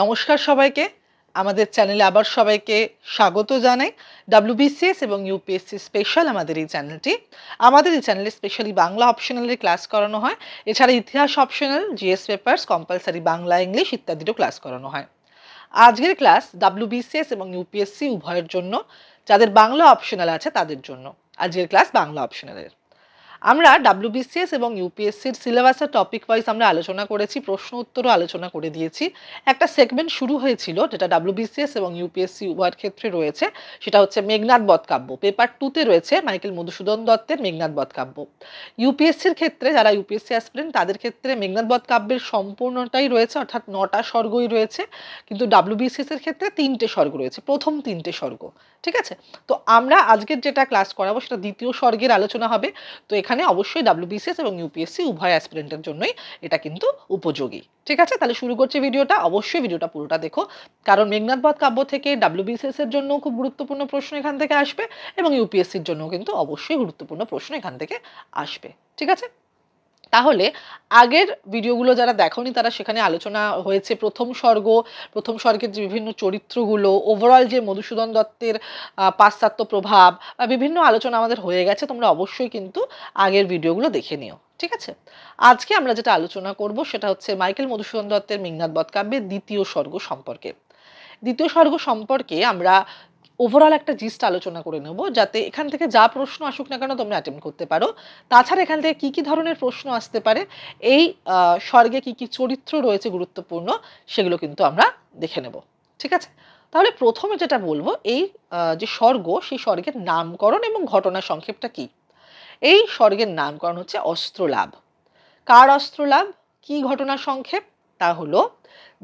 নমস্কার সবাইকে। আমাদের চ্যানেলে আবার সবাইকে স্বাগত জানাই। ডাব্লিউবিসিএস এবং ইউপিএসসি স্পেশাল আমাদের এই চ্যানেলটি। আমাদের এই চ্যানেলে স্পেশালি বাংলা অপশনালের ক্লাস করানো হয়। এছাড়া ইতিহাস optional GS papers compulsory Bangla English ইত্যাদিরও class করানো হয়। আজকের ক্লাস ডাব্লিউবিসিএস এবং ইউপিএসসি উভয়ের জন্য, যাদের বাংলা অপশনাল আছে তাদের জন্য। আজকের ক্লাস বাংলা অপশনালের আমরা ডাব্লিউবিসিএস এবং ইউপিএসসির সিলেবাসের টপিক ওয়াইজ আমরা আলোচনা করেছি, প্রশ্ন উত্তরও আলোচনা করে দিয়েছি। একটা সেগমেন্ট শুরু হয়েছিল, যেটা ডাব্লিউবিসিএস এবং ইউপিএসসি উভয়ের ক্ষেত্রে রয়েছে, সেটা হচ্ছে মেঘনাথ বধ কাব্য পেপার টুতে রয়েছে মাইকেল মধুসূদন দত্তের মেঘনাথ বধ কাব্য ইউপিএসসির ক্ষেত্রে যারা ইউপিএসসি অ্যাসপিরেন্ট তাদের ক্ষেত্রে মেঘনাথ বধ কাব্যের সম্পূর্ণটাই রয়েছে, অর্থাৎ নটা স্বর্গই রয়েছে, কিন্তু ডাব্লিউবিসিএস এর ক্ষেত্রে তিনটে স্বর্গ রয়েছে, প্রথম তিনটে স্বর্গ। ঠিক আছে? তো আমরা আজকের যেটা ক্লাস করাবো, সেটা দ্বিতীয় স্বর্গের আলোচনা হবে। তো এখানে অবশ্যই ডাব্লিউবিসিএস এবং ইউপিএসসি উভয় অ্যাসপিরেন্টের জন্যই এটা কিন্তু উপযোগী। ঠিক আছে? তাহলে শুরু করছি ভিডিওটা। অবশ্যই ভিডিওটা পুরোটা দেখো। কারণ মেঘনাথ বধ কাব্য থেকে ডাব্লিউবিসিএস এর জন্য খুব গুরুত্বপূর্ণ প্রশ্ন এখান থেকে আসবে এবং ইউপিএসসির জন্য কিন্তু অবশ্যই গুরুত্বপূর্ণ প্রশ্ন এখান থেকে আসবে। ঠিক আছে? তাহলে আগের ভিডিওগুলো যারা দেখনি, তারা সেখানে আলোচনা হয়েছে। প্রথম স্বর্গ, প্রথম স্বর্গের যে বিভিন্ন চরিত্রগুলো ওভারঅল যে মধুসূদন দত্তের পাশ্চাত্য প্রভাব বিভিন্ন আলোচনা আমাদের হয়ে গেছে, তোমরা অবশ্যই কিন্তু আগের ভিডিওগুলো দেখে নিও। ঠিক আছে? আজকে আমরা যেটা আলোচনা করব, সেটা হচ্ছে মাইকেল মধুসূদন দত্তের মেঘনাথ বধ কাব্যের দ্বিতীয় স্বর্গ সম্পর্কে। দ্বিতীয় স্বর্গ সম্পর্কে আমরা ওভারঅল একটা জিস্ট আলোচনা করে নেব যাতে এখান থেকে যা প্রশ্ন আসুক না কেন তোমরা অ্যাটেম্প করতে পারো। তাছাড়া এখান থেকে কি কি ধরনের প্রশ্ন আসতে পারে, এই স্বর্গে কি কি চরিত্র রয়েছে গুরুত্বপূর্ণ সেগুলো কিন্তু আমরা দেখে নেব। ঠিক আছে? তাহলে প্রথমে যেটা বলব, এই যে স্বর্গ, সেই স্বর্গের নামকরণ এবং ঘটনা সংক্ষেপটা কি? এই স্বর্গের নামকরণ হচ্ছে অস্ত্রলাভ। কার অস্ত্রলাভ? কি ঘটনা সংক্ষেপ? তা হলো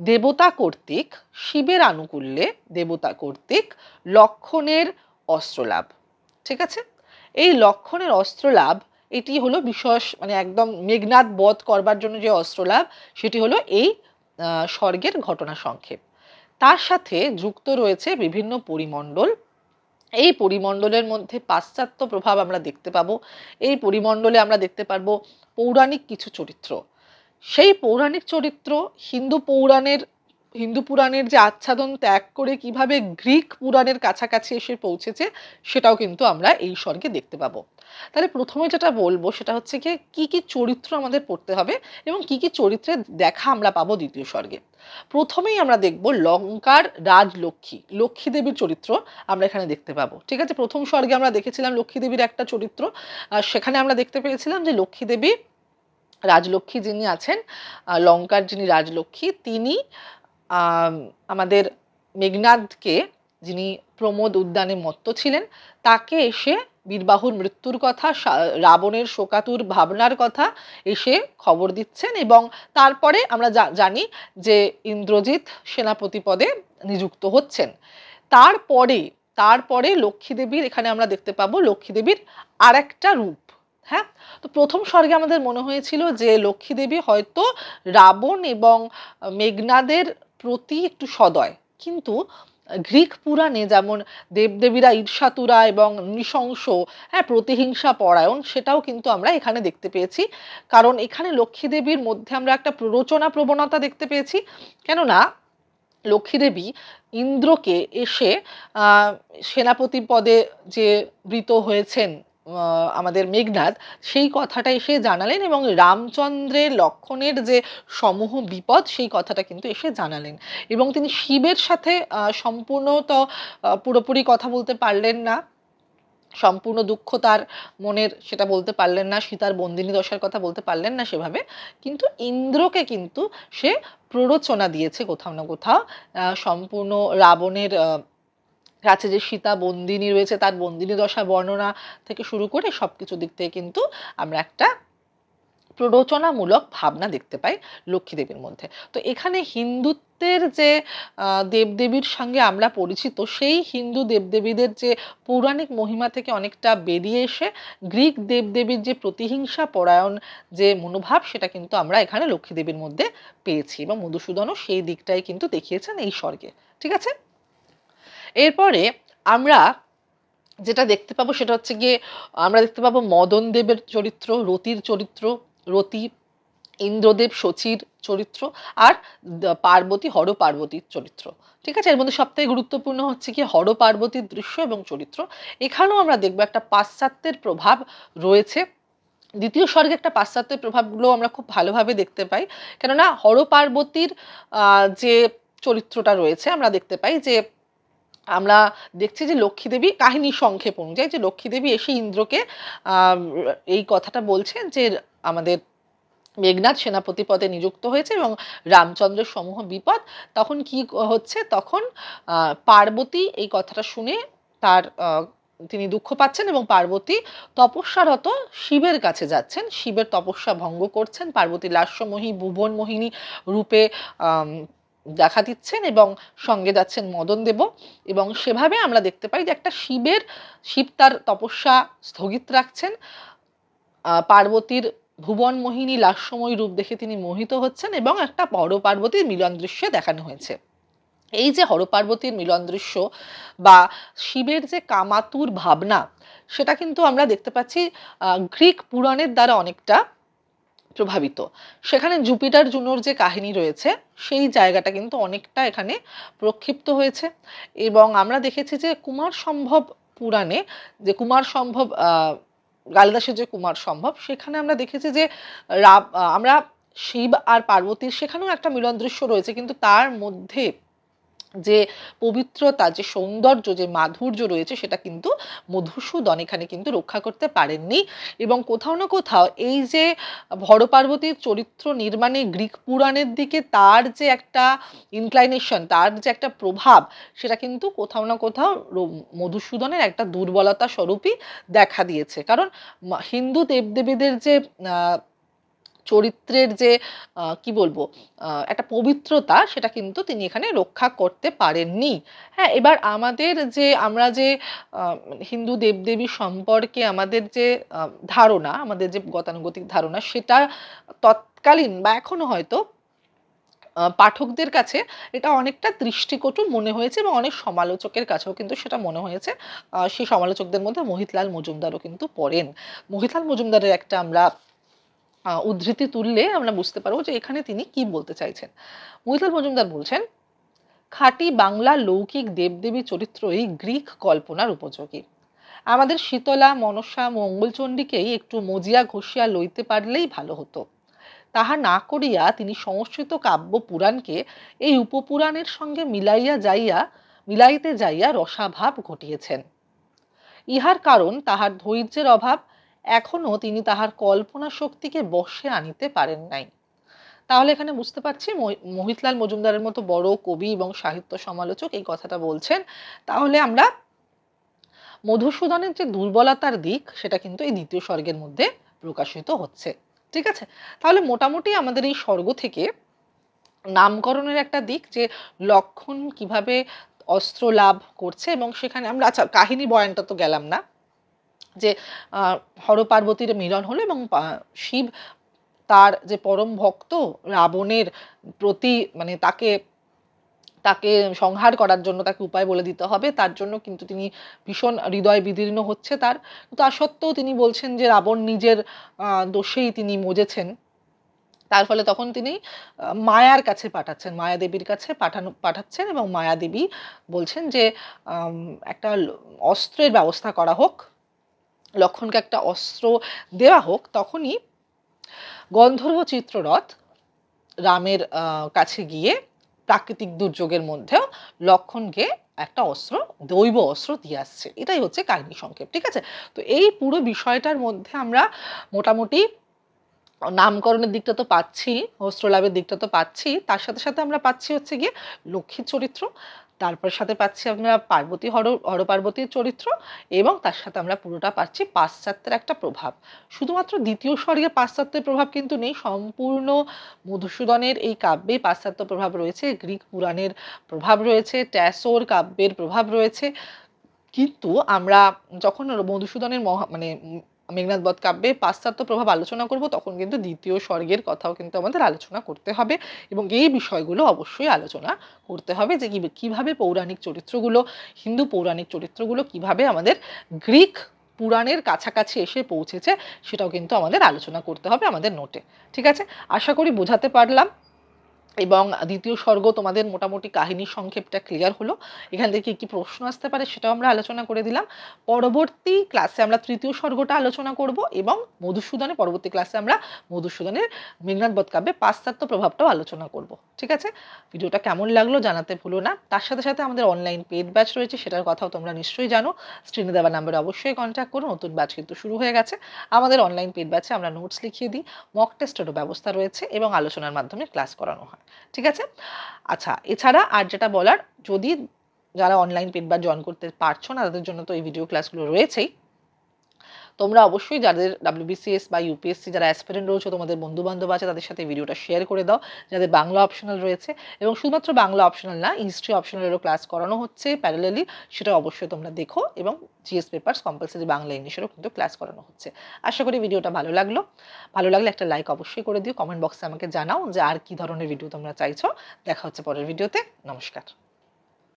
দেবতা কর্তৃক, শিবের আনুকূল্যে দেবতা কর্তৃক লক্ষণের অস্ত্রলাভ। ঠিক আছে? এই লক্ষণের অস্ত্রলাভ, এটি হলো বিশেষ মানে একদম মেঘনাথ বধ করবার জন্য যে অস্ত্রলাভ, সেটি হলো এই স্বর্গের ঘটনা সংক্ষেপ। তার সাথে যুক্ত রয়েছে বিভিন্ন পরিমণ্ডল। এই পরিমণ্ডলের মধ্যে পাশ্চাত্য প্রভাব আমরা দেখতে পাবো। এই পরিমণ্ডলে আমরা দেখতে পারব পৌরাণিক কিছু চরিত্র। সেই পৌরাণিক চরিত্র হিন্দু পৌরাণের, হিন্দু পুরাণের যে আচ্ছাদন ত্যাগ করে কীভাবে গ্রিক পুরাণের কাছাকাছি এসে পৌঁছেছে, সেটাও কিন্তু আমরা এই স্বর্গে দেখতে পাবো। তাহলে প্রথমে যেটা বলব সেটা হচ্ছে কি কি কি চরিত্র আমাদের পড়তে হবে এবং কি কি চরিত্রের দেখা আমরা পাবো দ্বিতীয় স্বর্গে। প্রথমেই আমরা দেখব লঙ্কার রাজলক্ষ্মী, লক্ষ্মী দেবীর চরিত্র আমরা এখানে দেখতে পাবো। ঠিক আছে? প্রথম স্বর্গে আমরা দেখেছিলাম লক্ষ্মী দেবীর একটা চরিত্র সেখানে আমরা দেখতে পেয়েছিলাম যে লক্ষ্মী দেবী রাজলক্ষ্মী যিনি আছেন লঙ্কার যিনি রাজলক্ষ্মী, তিনি আমাদের মেঘনাদকে যিনি প্রমোদ উদ্যানে মত্ত ছিলেন, তাকে এসে বীরবাহুর মৃত্যুর কথা রাবণের শোকাতুর ভাবনার কথা এসে খবর দিচ্ছেন এবং তারপরে আমরা জানি যে ইন্দ্রজিৎ সেনাপতি পদে নিযুক্ত হচ্ছেন। তারপরে তারপরে লক্ষ্মীদেবীর এখানে আমরা দেখতে পাবো লক্ষ্মীদেবীর আর একটা রূপ। হ্যাঁ? তো প্রথম স্বর্গে আমাদের মনে হয়েছিল যে লক্ষ্মী দেবী হয়তো রাবণ এবং মেঘনাদের প্রতি একটু সদয়। কিন্তু গ্রিক পুরাণে যেমন দেবদেবীরা ঈর্ষাতুরা এবং নৃশংস হ্যাঁ প্রতিহিংসা পরায়ণ, সেটাও কিন্তু আমরা এখানে দেখতে পেয়েছি। কারণ এখানে লক্ষ্মী দেবীর মধ্যে আমরা একটা প্ররোচনা প্রবণতা দেখতে পেয়েছি। কেননা লক্ষ্মী দেবী ইন্দ্রকে এসে সেনাপতি পদে যে বৃত হয়েছেন আমাদের মেঘনাদ, সেই কথাটা এসে জানালেন এবং রামচন্দ্রের লক্ষণের যে সমূহ বিপদ, সেই কথাটা কিন্তু এসে জানালেন। এবং তিনি শিবের সাথে সম্পূর্ণ তো পুরোপুরি কথা বলতে পারলেন না। সম্পূর্ণ দুঃখ তার মনের, সেটা বলতে পারলেন না। সীতার বন্দিনী দশার কথা বলতে পারলেন না সেভাবে। কিন্তু ইন্দ্রকে কিন্তু সে প্ররোচনা দিয়েছে কোথাও না কোথাও। সম্পূর্ণ রাবণের কাছে যে সীতা বন্দিনী রয়েছে, তার বন্দিনী দশা বর্ণনা থেকে শুরু করে সব কিছু দিক থেকে কিন্তু আমরা একটা প্ররোচনামূলক ভাবনা দেখতে পাই লক্ষ্মী দেবীর মধ্যে। তো এখানে হিন্দুত্বের যে দেবদেবীর সঙ্গে আমরা পরিচিত, সেই হিন্দু দেবদেবীদের যে পৌরাণিক মহিমা থেকে অনেকটা বেরিয়ে এসে গ্রিক দেবদেবীর যে প্রতিহিংসা পরায়ণ যে মনোভাব, সেটা কিন্তু আমরা এখানে লক্ষ্মী দেবীর মধ্যে পেয়েছি এবং মধুসূদনও সেই দিকটাই কিন্তু দেখিয়েছেন এই স্বর্গে। ঠিক আছে? এরপরে আমরা যেটা দেখতে পাবো সেটা হচ্ছে গিয়ে, আমরা দেখতে পাবো মদন দেবের চরিত্র, রতির চরিত্র, রতি, ইন্দ্রদেব, শচীর চরিত্র আর পার্বতী হর পার্বতীর চরিত্র। ঠিক আছে? এর মধ্যে সবথেকে গুরুত্বপূর্ণ হচ্ছে কি হর পার্বতীর দৃশ্য এবং চরিত্র। এখানেও আমরা দেখব একটা পাশ্চাত্যের প্রভাব রয়েছে। দ্বিতীয় স্বর্গে একটা পাশ্চাত্যের প্রভাবগুলো আমরা খুব ভালোভাবে দেখতে পাই। কেননা হর পার্বতীর যে চরিত্রটা রয়েছে, আমরা দেখতে পাই যে আমরা দেখছি যে লক্ষ্মী দেবী কাহিনী সংক্ষেপ অনুযায়ী যে লক্ষ্মী দেবী এসে ইন্দ্রকে এই কথাটা বলছেন যে আমাদের মেঘনাথ সেনাপতি পদে নিযুক্ত হয়েছে এবং রামচন্দ্রের সমূহ বিপদ, তখন কি হচ্ছে? তখন পার্বতী এই কথাটা শুনে তার তিনি দুঃখ পাচ্ছেন এবং পার্বতী তপস্যারত শিবের কাছে যাচ্ছেন। শিবের তপস্যা ভঙ্গ করছেন। পার্বতী লাস্যমোহী ভুবন মোহিনী রূপে দেখা দিচ্ছেন এবং সঙ্গে যাচ্ছেন মদন দেব এবং সেভাবে আমরা দেখতে পাই যে একটা শিবের, শিব তার তপস্যা স্থগিত রাখছেন। পার্বতীর ভুবন মোহিনী লাস্যময়ী রূপ দেখে তিনি মোহিত হচ্ছেন এবং একটা বড় পার্বতীর মিলন দৃশ্যে দেখানো হয়েছে। এই যে হরপার্বতীর মিলন দৃশ্য বা শিবের যে কামাতুর ভাবনা, সেটা কিন্তু আমরা দেখতে পাচ্ছি গ্রিক পুরাণের দ্বারা অনেকটা। প্রভাবিত। সেখানে জুপিটার জুনোর যে কাহিনী রয়েছে সেই জায়গাটা কিন্তু অনেকটা এখানে প্রক্ষিপ্ত হয়েছে। এবং আমরা দেখেছি যে কুমার সম্ভব পুরাণে যে কুমার সম্ভব আহ, কালিদাসের যে কুমার সম্ভব সেখানে আমরা দেখেছি যে রাব আমরা শিব আর পার্বতীর সেখানেও একটা মিলন দৃশ্য রয়েছে কিন্তু তার মধ্যে যে পবিত্রতা, যে সৌন্দর্য, যে মাধুর্য রয়েছে সেটা কিন্তু মধুসূদন এখানে কিন্তু রক্ষা করতে পারেননি। এবং কোথাও না কোথাও এই যে ভর পার্বতীর চরিত্র নির্মাণে গ্রিক পুরাণের দিকে তার যে একটা ইনক্লাইনেশন তার যে একটা প্রভাব, সেটা কিন্তু কোথাও না কোথাও মধুসূদনের একটা দুর্বলতা স্বরূপই দেখা দিয়েছে। কারণ হিন্দু দেবদেবীদের যে চরিত্রের যে কি বলব একটা পবিত্রতা সেটা কিন্তু তিনি এখানে রক্ষা করতে পারেননি। হ্যাঁ এবার আমাদের যে, আমরা যে হিন্দু দেবদেবী সম্পর্কে আমাদের যে ধারণা, আমাদের যে গতানুগতিক ধারণা, সেটা তৎকালীন বা এখনও হয়তো পাঠকদের কাছে এটা অনেকটা দৃষ্টিকটু মনে হয়েছে এবং অনেক সমালোচকের কাছেও কিন্তু সেটা মনে হয়েছে। সেই সমালোচকদের মধ্যে মোহিতলাল মজুমদারও কিন্তু পড়েন। মোহিতলাল মজুমদারের একটা আমরা উদ্ধৃতি তুললে আমরা বুঝতে পারব যে এখানে তিনি কি বলতে চাইছেন। মহিতলাল মজুমদার বলছেন, খাঁটি বাংলা লৌকিক দেবদেবী চরিত্রই গ্রিক কল্পনার উপযোগী। আমাদের শীতলা, মনসা, মঙ্গলচণ্ডীকেই একটু মজিয়া ঘষিয়া লইতে পারলেই ভালো হতো। তাহা না করিয়া তিনি সংস্কৃত কাব্য পুরাণকে এই উপপুরাণের সঙ্গে মিলাইয়া যাইয়া, মিলাইতে যাইয়া রসাভাব ঘটিয়েছেন। ইহার কারণ তাহার ধৈর্যের অভাব এখনও তিনি তাহার কল্পনা শক্তিকে বশে আনিতে পারেন নাই। তাহলে এখানে বুঝতে পারছি মহি- মোহিতলাল মজুমদারের মতো বড় কবি এবং সাহিত্য সমালোচক এই কথাটা বলছেন। তাহলে আমরা মধুসূদনের যে দুর্বলতার দিক, সেটা কিন্তু এই দ্বিতীয় স্বর্গের মধ্যে প্রকাশিত হচ্ছে। ঠিক আছে? তাহলে মোটামুটি আমাদের এই স্বর্গ থেকে নামকরণের একটা দিক যে লক্ষণ কীভাবে অস্ত্র লাভ করছে এবং সেখানে আমরা আচ্ছা কাহিনী বয়ানটা তো গেলাম না। যে আহ, হর পার্বতীর মিলন হলো এবং শিব তার যে পরম ভক্ত রাবণের প্রতি মানে তাকে তাকে সংহার করার জন্য তাকে উপায় বলে দিতে হবে তার জন্য কিন্তু তিনি ভীষণ হৃদয় বিদীর্ণ হচ্ছে তার। তা সত্ত্বেও তিনি বলছেন যে রাবণ নিজের দোষেই তিনি মজেছেন। তার ফলে তখন তিনি মায়ার কাছে পাঠাচ্ছেন মায়া দেবীর কাছে পাঠানো পাঠাচ্ছেন এবং মায়া দেবী বলছেন যে একটা অস্ত্রের ব্যবস্থা করা হোক। লক্ষণকে একটা অস্ত্র দেওয়া হোক, তখনই গন্ধর্ব চিত্ররথ রামের কাছে গিয়ে প্রাকৃতিক দুর্যোগের মধ্যেও লক্ষণকে একটা অস্ত্র, দৈব অস্ত্র দিয়ে আসছে। এটাই হচ্ছে কাহিনী সংক্ষেপ, ঠিক আছে? তো এই পুরো বিষয়টার মধ্যে আমরা মোটামুটি নামকরণের দিকটা তো পাচ্ছি অস্ত্রলাভের দিকটা তো পাচ্ছি, তার সাথে সাথে আমরা পাচ্ছি হচ্ছে গিয়ে লক্ষ্মীর চরিত্র। তারপর সাথে পাচ্ছি আমরা পার্বতী হর হর পার্বতীর চরিত্র এবং তার সাথে আমরা পুরোটা পাচ্ছি পাশ্চাত্যের একটা প্রভাব। শুধুমাত্র দ্বিতীয় স্বর্গে পাশ্চাত্যের প্রভাব কিন্তু নেই, সম্পূর্ণ মধুসূদনের এই কাব্যে পাশ্চাত্য প্রভাব রয়েছে, গ্রিক পুরাণের প্রভাব রয়েছে, ট্যাসোর কাব্যের প্রভাব রয়েছে। কিন্তু আমরা যখন মধুসূদনের মহা মানে মেঘনাথ বধ কাব্যে পাশ্চাত্য প্রভাব আলোচনা করব, তখন কিন্তু দ্বিতীয় স্বর্গের কথাও কিন্তু আমাদের আলোচনা করতে হবে এবং এই বিষয়গুলো অবশ্যই আলোচনা করতে হবে যে কীভাবে পৌরাণিক চরিত্রগুলো, হিন্দু পৌরাণিক চরিত্রগুলো কীভাবে আমাদের গ্রিক পুরাণের কাছাকাছি এসে পৌঁছেছে, সেটাও কিন্তু আমাদের আলোচনা করতে হবে আমাদের নোটে। ঠিক আছে? আশা করি বোঝাতে পারলাম। এবং দ্বিতীয় স্বর্গ তোমাদের মোটামুটি কাহিনীর সংক্ষেপটা ক্লিয়ার হলো। এখান থেকে কি কি প্রশ্ন আসতে পারে সেটাও আমরা আলোচনা করে দিলাম। পরবর্তী ক্লাসে আমরা তৃতীয় স্বর্গটা আলোচনা করব এবং মধুসূদনে পরবর্তী ক্লাসে আমরা মধুসূদনের মেঘনাথ বধ কাব্যে পাশ্চাত্য প্রভাবটাও আলোচনা করব। ঠিক আছে? ভিডিওটা কেমন লাগল জানাতে ভুলো না। তার সাথে সাথে আমাদের অনলাইন পেড ব্যাচ রয়েছে, সেটার কথাও তোমরা নিশ্চয়ই জানো। স্ক্রিনে দেওয়া নাম্বারে অবশ্যই কন্ট্যাক্ট করো, নতুন ব্যাচ কিন্তু শুরু হয়ে গেছে। আমাদের অনলাইন পেড ব্যাচে আমরা নোটস লিখিয়ে দিই। মক টেস্টেরও ব্যবস্থা রয়েছে এবং আলোচনার মাধ্যমে ক্লাস করানো হয়। ঠিক আছে? আচ্ছা এছাড়া আর যেটা বলার, যদি যারা অনলাইন পেট বা জয়েন করতে পারছ না, তাদের জন্য তো এই ভিডিও ক্লাসগুলো রয়েছেই। তোমরা অবশ্যই যাদের ডাব্লিউবিসিএস বা ইউপিএসসি যারা অ্যাসপিরেন্ট রয়েছে, তোমাদের বন্ধু বান্ধব আছে, তাদের সাথে ভিডিওটা শেয়ার করে দাও, যাদের বাংলা অপশনাল রয়েছে। এবং শুধুমাত্র বাংলা অপশনাল না হিস্ট্রি অপশনালেরও ক্লাস করানো হচ্ছে প্যারালালি সেটা অবশ্যই তোমরা দেখো এবং জিএস পেপার্স কম্পালসারি বাংলা ইংলিশেরও কিন্তু ক্লাস করানো হচ্ছে। আশা করি ভিডিওটা ভালো লাগল। ভালো লাগলে একটা লাইক অবশ্যই করে দিও কমেন্ট বক্সে আমাকে জানাও যে আর কি ধরনের ভিডিও তোমরা চাইছো। দেখা হচ্ছে পরের ভিডিওতে নমস্কার।